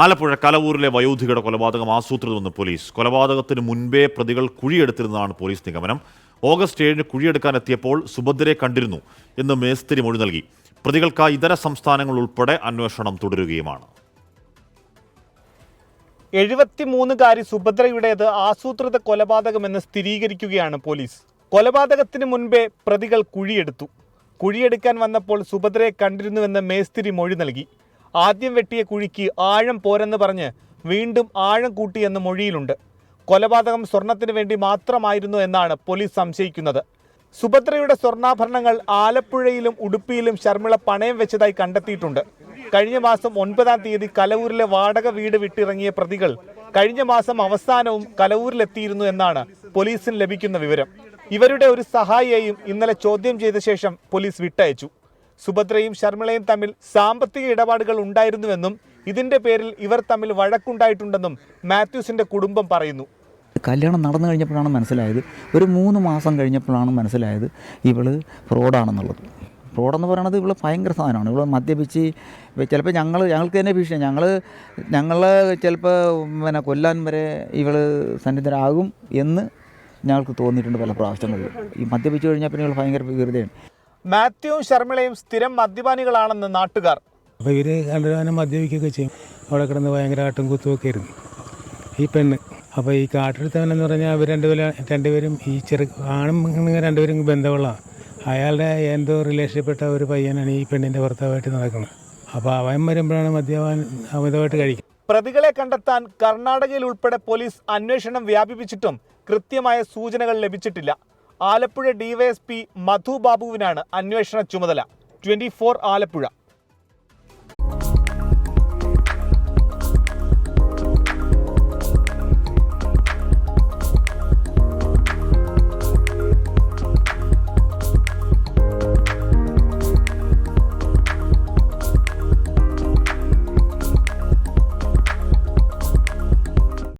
ആലപ്പുഴ കലവൂരിലെ വയോധികയുടെ കൊലപാതകം ആസൂത്രിതമെന്ന് പോലീസ്. കൊലപാതകത്തിന് മുൻപേ പ്രതികൾ കുഴിയെടുത്തിരുന്നതാണ് പോലീസ് നിഗമനം. ഓഗസ്റ്റ് ഏഴിന് കുഴിയെടുക്കാനെത്തിയപ്പോൾ സുഭദ്രയെ കണ്ടിരുന്നു എന്ന് മേസ്തിരി മൊഴി നൽകി. പ്രതികൾക്കായി ഇതര സംസ്ഥാനങ്ങൾ ഉൾപ്പെടെ അന്വേഷണം തുടരുകയുമാണ്. എഴുപത്തിമൂന്നുകാരി സുഭദ്രയുടേത് ആസൂത്രിത കൊലപാതകമെന്ന് സ്ഥിരീകരിക്കുകയാണ് പോലീസ്. കൊലപാതകത്തിന് മുൻപേ പ്രതികൾ കുഴിയെടുത്തു. കുഴിയെടുക്കാൻ വന്നപ്പോൾ സുഭദ്രയെ കണ്ടിരുന്നുവെന്ന് മേസ്തിരി മൊഴി നൽകി. ആദ്യം വെട്ടിയ കുഴിക്ക് ആഴം പോരെന്ന് പറഞ്ഞ് വീണ്ടും ആഴം കൂട്ടിയെന്ന് മൊഴിയിലുണ്ട്. കൊലപാതകം സ്വർണത്തിന് വേണ്ടി മാത്രമായിരുന്നു എന്നാണ് പോലീസ് സംശയിക്കുന്നത്. സുഭദ്രയുടെ സ്വർണാഭരണങ്ങൾ ആലപ്പുഴയിലും ഉടുപ്പിയിലും ശർമിള പണയം വെച്ചതായി കണ്ടെത്തിയിട്ടുണ്ട്. കഴിഞ്ഞ മാസം ഒൻപതാം തീയതി കലവൂരിലെ വാടക വീട് വിട്ടിറങ്ങിയ പ്രതികൾ കഴിഞ്ഞ മാസം അവസാനവും കലവൂരിലെത്തിയിരുന്നു എന്നാണ് പോലീസിന് ലഭിക്കുന്ന വിവരം. ഇവരുടെ ഒരു സഹായിയെയും ഇന്നലെ ചോദ്യം ചെയ്ത ശേഷം പോലീസ് വിട്ടയച്ചു. സുഭദ്രയും ശർമിളയും തമ്മിൽ സാമ്പത്തിക ഇടപാടുകൾ ഉണ്ടായിരുന്നുവെന്നും ഇതിന്റെ പേരിൽ ഇവർ തമ്മിൽ വഴക്കുണ്ടായിട്ടുണ്ടെന്നും മാത്യൂസിന്റെ കുടുംബം പറയുന്നു. കല്യാണം നടന്നു കഴിഞ്ഞപ്പോഴാണ് മനസ്സിലായത്. ഒരു മൂന്ന് മാസം കഴിഞ്ഞപ്പോഴാണ് മനസ്സിലായത് ഇവൾ ഫ്രോഡാണെന്നുള്ളത്. ഫ്രോഡെന്ന് പറയണത് ഇവൾ ഭയങ്കര സാധനമാണ്. ഇവൾ മദ്യപിച്ച് ചിലപ്പോൾ ഞങ്ങൾ ഞങ്ങൾക്ക് തന്നെ ഭീഷണി. ഞങ്ങൾ ഞങ്ങൾ ചിലപ്പോൾ പിന്നെ കൊല്ലാൻ വരെ ഇവൾ സന്നിധരാകും എന്ന് ഞങ്ങൾക്ക് തോന്നിയിട്ടുണ്ട് പല പ്രാവശ്യങ്ങളിൽ ഈ മദ്യപിച്ച് കഴിഞ്ഞാൽ പിന്നെ ഇവൾ ഭയങ്കര വികൃതയാണ് മാത്യുവും ശർമ്മളയും സ്ഥിരം മദ്യപാനികളാണെന്ന് നാട്ടുകാർ. അപ്പോൾ ഇവർ കണ്ടുകാനം മദ്യപിക്കുകയൊക്കെ ചെയ്യും. അവിടെ കിടന്ന് ഭയങ്കര ആട്ടും കുത്തുമൊക്കെ ആയിരുന്നു. ഈ പെണ്ണ്. അപ്പോൾ ഈ കാട്ടെടുത്തവനെന്ന് പറഞ്ഞാൽ അവർ രണ്ടുപേരും രണ്ടുപേരും ഈ ചെറു ആണും രണ്ടുപേരും ബന്ധമുള്ളതാണ് അയാളുടെ എന്തോ റിലേഷൻപ്പെട്ട ഒരു പയ്യനാണ് ഈ പെണ്ണിന്റെ ഭർത്താവായിട്ട് നടക്കുന്നത്. അപ്പോൾ അവൻ വരുമ്പോഴാണ് മദ്യപാൻ അമിതമായിട്ട് കഴിക്കുന്നത്. പ്രതികളെ കണ്ടെത്താൻ കർണാടകയിൽ ഉൾപ്പെടെ പോലീസ് അന്വേഷണം വ്യാപിപ്പിച്ചിട്ടും കൃത്യമായ സൂചനകൾ ലഭിച്ചിട്ടില്ല. ആലപ്പുഴ ഡിവൈഎസ്പി മധു ബാബുവിനാണ് അന്വേഷണ ചുമതല. ട്വന്റി ആലപ്പുഴ.